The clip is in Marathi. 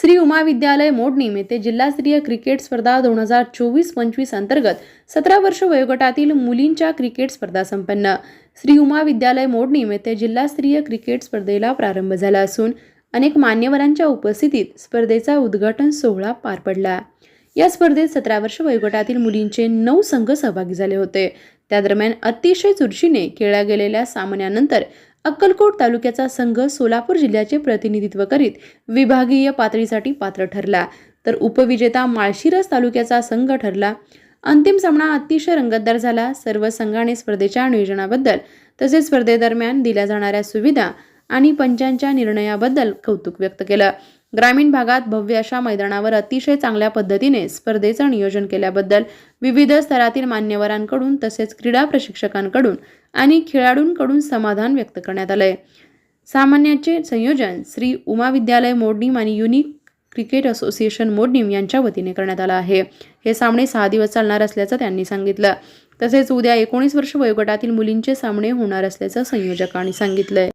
श्री उमा विद्यालय मोडणीम येथे जिल्हास्तरीय क्रिकेट स्पर्धा दोन हजार चोवीस पंचवीस अंतर्गत सतरा वर्ष वयोगटातील मुलींच्या क्रिकेट स्पर्धा संपन्न. श्री उमा विद्यालय मोडणीम येथे जिल्हास्तरीय क्रिकेट स्पर्धेला प्रारंभ झाला असून अनेक मान्यवरांच्या उपस्थितीत स्पर्धेचा उद्घाटन सोहळा पार पडला. या स्पर्धेत सतरा वर्ष वयोगटातील मुलींचे नऊ संघ सहभागी झाले होते. त्या दरम्यान अतिशय चुरशीने खेळल्या गेलेल्या सामन्यानंतर अक्कलकोट तालुक्याचा संघ सोलापूर जिल्ह्याचे प्रतिनिधित्व करीत विभागीय पातळीसाठी पात्र ठरला. तर उपविजेता माळशिरस तालुक्याचा संघ ठरला. अंतिम सामना अतिशय रंगतदार झाला. सर्व संघाने स्पर्धेच्या नियोजनाबद्दल तसेच स्पर्धेदरम्यान दिल्या जाणाऱ्या सुविधा आणि पंचांच्या निर्णयाबद्दल कौतुक व्यक्त केलं. ग्रामीण भागात भव्य अशा मैदानावर अतिशय चांगल्या पद्धतीने स्पर्धेचं नियोजन केल्याबद्दल विविध स्तरातील मान्यवरांकडून तसेच क्रीडा प्रशिक्षकांकडून आणि खेळाडूंकडून समाधान व्यक्त करण्यात आलंय. सामान्याचे संयोजन श्री उमा विद्यालय मोडणीम आणि युनिक क्रिकेट असोसिएशन मोडणीम यांच्या वतीने करण्यात आलं आहे. हे सामने सहा दिवस चालणार असल्याचं त्यांनी सांगितलं. तसेच उद्या एकोणीस वर्ष वयोगटातील मुलींचे सामने होणार असल्याचं संयोजकांनी सांगितलंय.